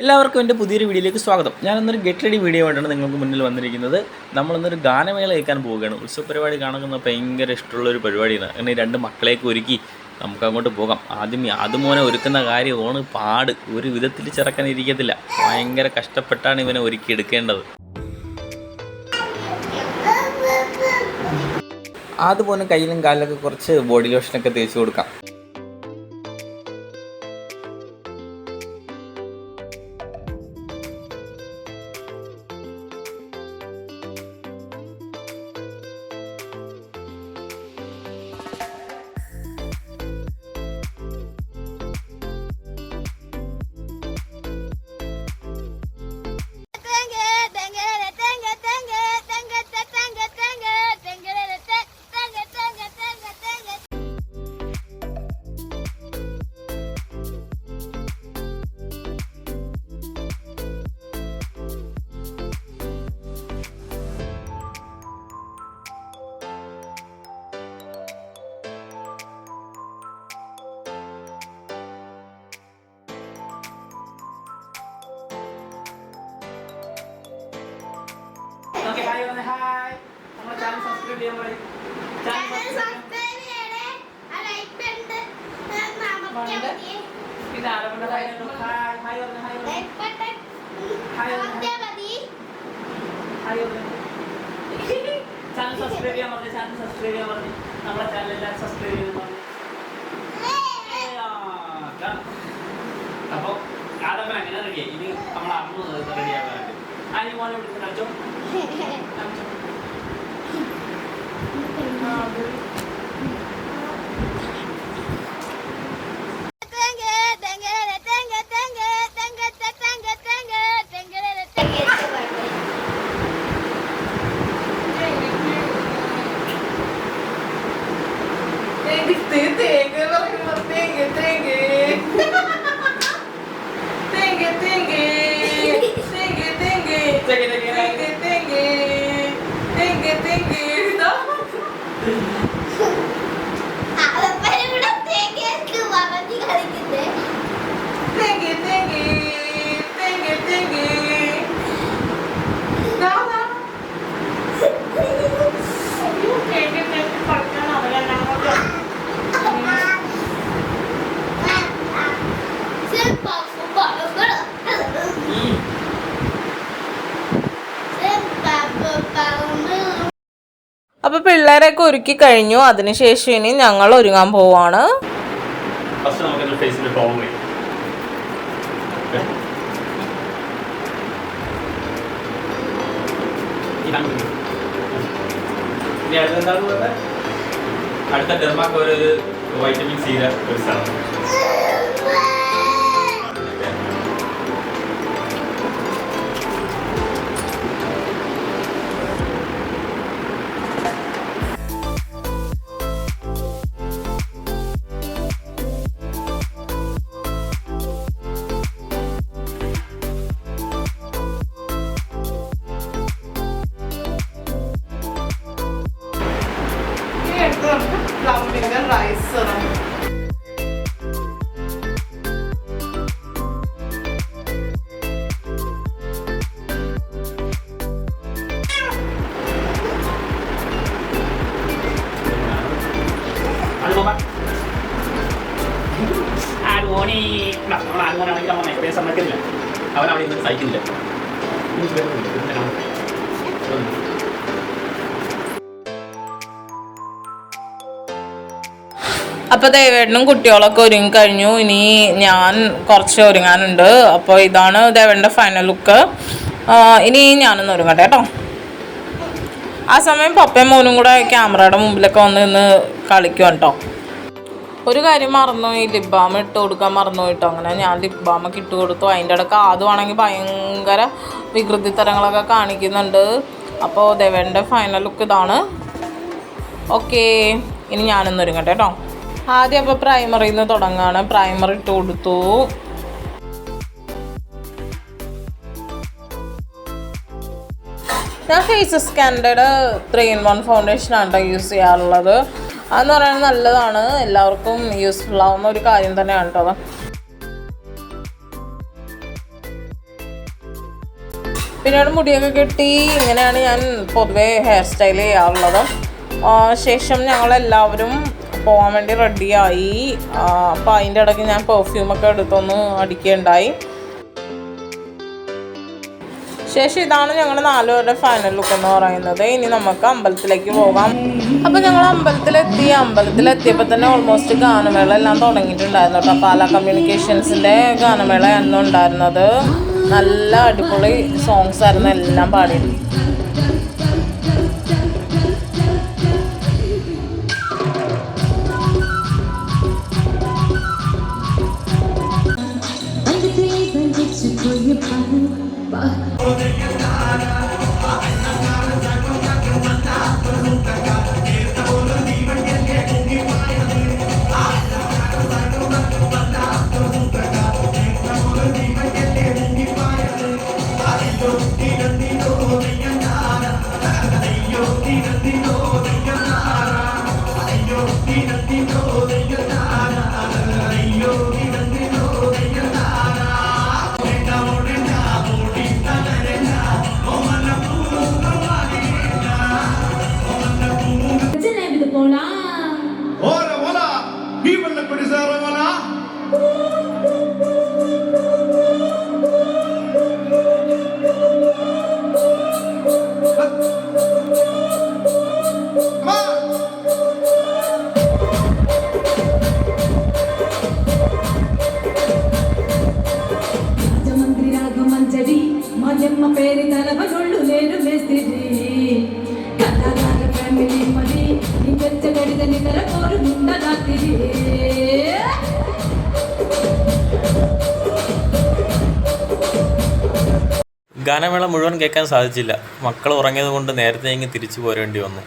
എല്ലാവർക്കും എന്റെ പുതിയൊരു വീഡിയോയിലേക്ക് സ്വാഗതം. ഞാനൊന്നൊരു ഗെറ്റ് റെഡി വീഡിയോ ആയിട്ടാണ് നിങ്ങൾക്ക് മുന്നിൽ വന്നിരിക്കുന്നത്. നമ്മളൊന്നൊരു ഗാനമേള കേൾക്കാൻ പോവുകയാണ്. ഉത്സവ പരിപാടി കാണുന്ന ഭയങ്കര ഇഷ്ടമുള്ള ഒരു പരിപാടിയാണ്. അങ്ങനെ രണ്ട് മക്കളെയൊക്കെ ഒരുക്കി നമുക്ക് അങ്ങോട്ട് പോകാം. ആദ്യം ആദ്യമോനെ ഒരുക്കുന്ന കാര്യം കാര്യമാണ് പാട്. ഒരു വിധത്തിൽ ചിറക്കാൻ ഇരിക്കത്തില്ല. ഭയങ്കര കഷ്ടപ്പെട്ടാണ് ഇവനെ ഒരുക്കി എടുക്കേണ്ടത്. അതുപോലെ കയ്യിലും കാലിലൊക്കെ കുറച്ച് ബോഡി ലോഷനൊക്കെ തേച്ച് കൊടുക്കാം. നമ്മുടെ ചാനൽ സബ്സ്ക്രൈബ് ചെയ്യാൻ പറയും ഇതാണ് നമ്മുടെ hi hi hi hi hi channel subscribe ചെയ്യാൻ പറഞ്ഞു ചാനൽ സബ്സ്ക്രൈബ് ചെയ്യാൻ പറഞ്ഞു നമ്മുടെ ചാനൽ എല്ലാവരും സബ്സ്ക്രൈബ് ചെയ്യാൻ പറഞ്ഞു അപ്പോൾ ആദമ്മ അങ്ങനെ റെഡിയായി ഇനി നമ്മൾ അമ്മ റെഡിയാകാറുണ്ട് ആ ഇനി മോനെ വിളിച്ചു കളിച്ചോ കളിച്ചോ Thank you. പിള്ളേരൊക്കെ ഒരുക്കി കഴിഞ്ഞു. അതിനുശേഷം ഇനി ഞങ്ങൾ ഒരുങ്ങാൻ പോവാണ്. അടുത്ത ഡെർമാക്ക് ഒരു വൈറ്റമിൻ സിയുടെ ഒരു സ്ഥലം. finger rice Ahora abrimos el site y le. Muy bien, muy bien. അപ്പൊ ദേവേട്ടനും കുട്ടികളൊക്കെ ഒരുങ്ങി കഴിഞ്ഞു. ഇനി ഞാൻ കുറച്ച് ഒരുങ്ങാനുണ്ട്. അപ്പോൾ ഇതാണ് ദേവേട്ടന്റെ ഫൈനൽ ലുക്ക് ഇനി ഞാനൊന്ന് ഒരുങ്ങട്ടെ കേട്ടോ. ആ സമയം പപ്പയും മോനും കൂടെ ക്യാമറയുടെ മുമ്പിലൊക്കെ വന്ന് നിന്ന് കളിക്കും കേട്ടോ ഒരു കാര്യം മറന്നു ഈ ലിപ് ബാം ഇട്ട് കൊടുക്കാൻ മറന്നു കേട്ടോ അങ്ങനെ ഞാൻ ലിപ് ബാമൊക്കെ ഇട്ട് കൊടുത്തു. അതിന്റെ ഇടയ്ക്ക് ആദ്യമാണെങ്കിൽ ഭയങ്കര വികൃതി തരങ്ങളൊക്കെ കാണിക്കുന്നുണ്ട്. അപ്പോൾ ദേവേന്റെ ഫൈനൽ ലുക്ക് ഇതാണ്. ഓക്കേ ഇനി ഞാനൊന്ന് ഒരുങ്ങട്ടെ കേട്ടോ ആദ്യം അപ്പോൾ പ്രൈമറിയിൽ നിന്ന് തുടങ്ങാണ്. പ്രൈമറി ഇട്ട് കൊടുത്തു. ഞാൻ ഫേസ് സ്കാൻഡയുടെ ത്രീ ഇൻ വൺ ഫൗണ്ടേഷൻ ആണ് യൂസ് ചെയ്യാറുള്ളത്. അതെന്ന് പറയുന്നത് നല്ലതാണ്. എല്ലാവർക്കും യൂസ്ഫുൾ ആവുന്ന ഒരു കാര്യം തന്നെയാണ് കേട്ടോ പിന്നീട് മുടിയൊക്കെ കെട്ടി ഇങ്ങനെയാണ് ഞാൻ പൊതുവേ ഹെയർ സ്റ്റൈൽ ചെയ്യാറുള്ളത്. ശേഷം ഞങ്ങളെല്ലാവരും പോകാൻ വേണ്ടി റെഡിയായി. അപ്പോൾ അതിന്റെ ഇടയ്ക്ക് ഞാൻ പെർഫ്യൂമൊക്കെ എടുത്തൊന്ന് അടിക്കുകയുണ്ടായി. ശേഷം ഇതാണ് ഞങ്ങൾ നാലുപേരുടെ ഫൈനൽ ലുക്ക് എന്ന് പറയുന്നത്. ഇനി നമുക്ക് അമ്പലത്തിലേക്ക് പോകാം. അപ്പോൾ ഞങ്ങൾ അമ്പലത്തിലെത്തി. അമ്പലത്തിലെത്തിയപ്പോൾ തന്നെ ഓൾമോസ്റ്റ് ഗാനമേള എല്ലാം തുടങ്ങിയിട്ടുണ്ടായിരുന്നു കേട്ടോ. പാല കമ്മ്യൂണിക്കേഷൻസിന്റെ ഗാനമേളയായിരുന്നു ഉണ്ടായിരുന്നത്. നല്ല അടിപൊളി സോങ്സ് ആയിരുന്നു എല്ലാം പാടിയത്. ഗാനമേള മുഴുവൻ കേൾക്കാൻ സാധിച്ചില്ല. മക്കൾ ഉറങ്ങിയത് കൊണ്ട് നേരത്തെ ഇങ്ങ് തിരിച്ചു പോരേണ്ടി വന്നു.